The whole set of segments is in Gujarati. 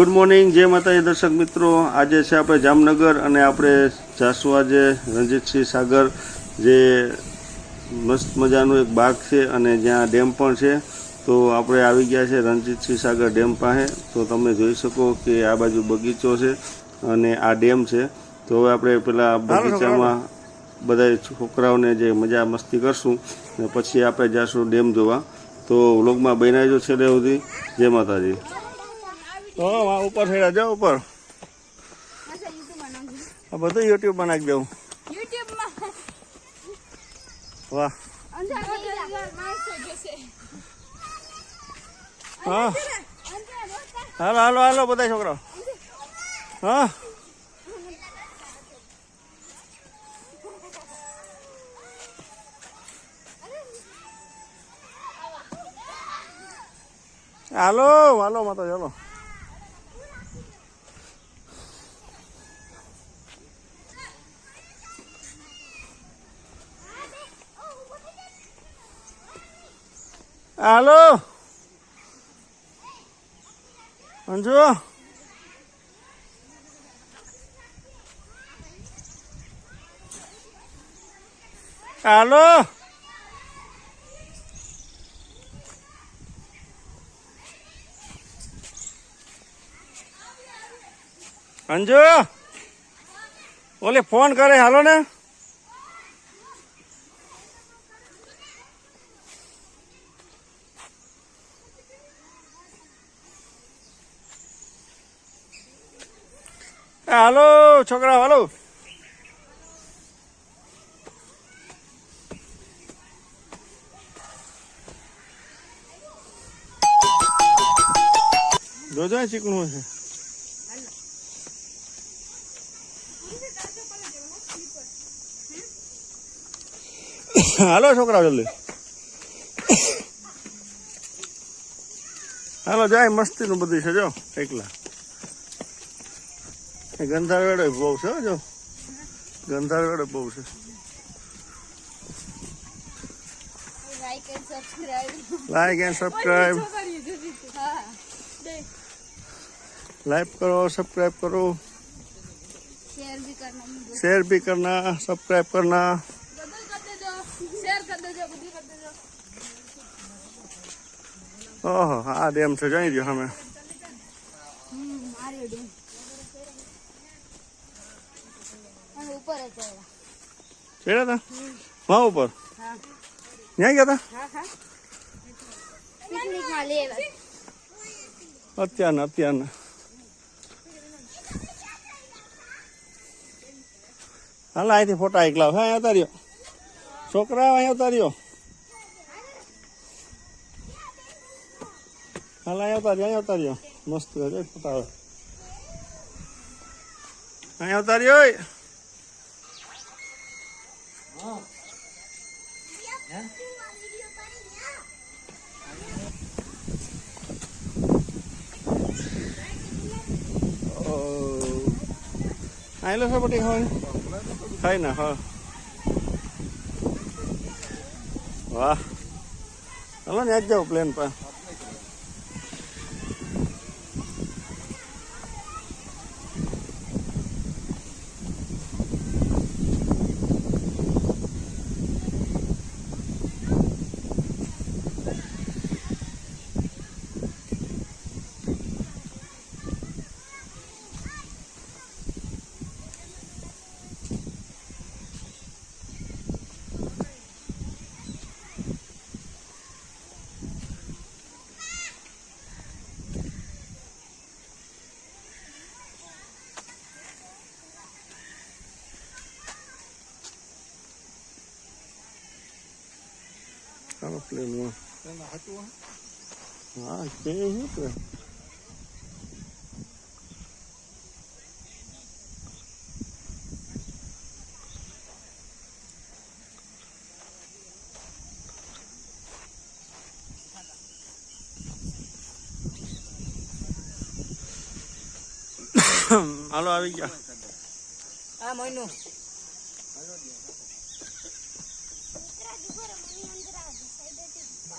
ગુડ મોર્નિંગ જય માતાજી દર્શક મિત્રો. આજે છે આપણે જામનગર અને આપણે જાસુ આજે રણજીતસિંહ સાગર જે મસ્ત મજાનું એક બાગ છે અને જ્યાં ડેમ પણ છે. તો આપણે આવી ગયા છે રણજીતસિંહ સાગર ડેમ પાસે. તો તમે જોઈ શકો કે આ બાજુ બગીચો છે અને આ ડેમ છે. તો હવે આપણે પેલા બગીચામાં બધા છોકરાઓને જે મજા મસ્તી કરશું ને પછી આપણે જાશું ડેમ જોવા. તો વ્લોગમાં બનાવજો છેલ્લે સુધી. જય માતાજી. તો ઉપર થયા જાઓ ઉપર. આ બધું યુટ્યુબ બનાવી દઉં વાહ. હા. હાલો હાલો હાલો બધા છોકરાઓ. હા. હાલો હાલો માતા ચાલો હાલો. અંજુ હાલો. અંજુ ઓલે ફોન કરે હાલો ને. હાલો છોકરા હાલો જોજો ચીકણું છે. હાલો છોકરા જલ્દી. હાલો, જાય, મસ્તીનું બધું છે, જો, એકલા. એ ગંધાર વેડે બહુ છે હો જો ગંધાર વેડે બહુ છે like and subscribe like and subscribe હા लाइक करो सब्सक्राइब करो શેર भी करना मुझे शेयर भी करना सब्सक्राइब करना બધું કરી દેજો શેર કરી દેજો બધું કરી દેજો ઓહો આ ડેમ છે જઈ રહ્યો અમે હમ ચડ્યા હતા માં ઉપર. હા ત્યાં ગયા હા હા લેવા હતા અત્યારના અત્યારના હાલ અહીંથી ફોટા એકલા હા, અહીંયા ઉતાર્યો. છોકરા, અહીંયા ઉતાર્યો. હાલ, અહીંયા ઉતાર્યો અહીંયા ઉતાર્યો. મસ્ત ફોટા આવે. અહીંયા ઉતાર્યો આયલો છે হয়। ખાઈ ના હા વાહ ચાલો ને આજ જાઓ પ્લેન પર ચાલો પ્લેનમાં હા કે શું કે હાલો આવી ગયા હા મહિનો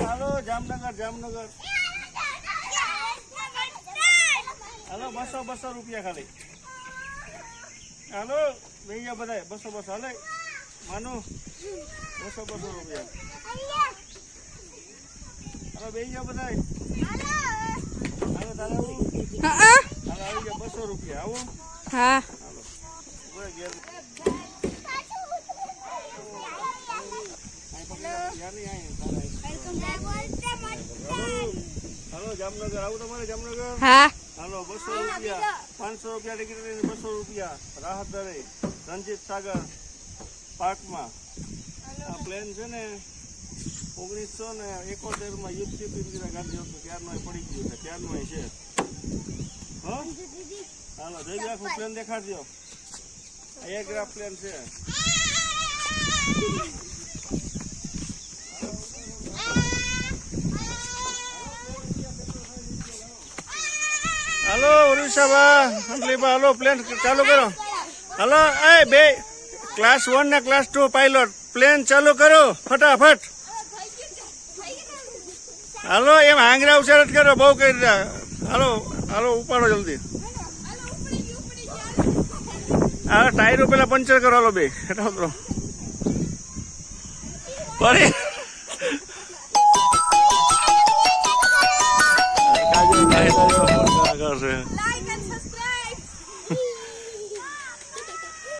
હાલો જામનગર જામનગર હાલો બસો બસો રૂપિયા ખાલી હાલો લઈ જાઓ બધા બસો બસો હાલે માનું બસો બસો રૂપિયા હાલો બેસી જાઓ બધા હાલો તારે આવું હાલો આવી જાઓ બસો રૂપિયા આવું હા હાલો ઉભરે ઘેર યાર નહીં જામનગર. આવું તમારે જામનગર? હા. હાલો બસો રૂપિયા. પાંચસો રૂપિયા ટિકિટ લઈને બસો રૂપિયા. રાહત દરે રણજીત સાગર પાર્કમાં. આ પ્લેન છે ને ઓગણીસો ને એકોતેરમાં યુદ્ધ ઇન્દિરા ગાંધી હતું ત્યારનો પડી ગયું છે. ત્યારનો છે. હો? હાલો જઈ લો પ્લેન દેખાડજો. આ એરક્રાફ્ટ પ્લેન છે. હાલો હાલો પ્લેન ચાલુ કરો હાલો એ બે ક્લાસ વન ને ક્લાસ ટુ પાયલોટ પ્લેન ચાલુ કરો ફટાફટ હાલો એમ આંગરા જ કરો બહુ કરી રહ્યા હાલો હાલો ઉપાડો જલ્દી હા ટાયરો પેલા પંચર કરો હાલો બે હેઠા કરા સબસ્ક્રાઇબ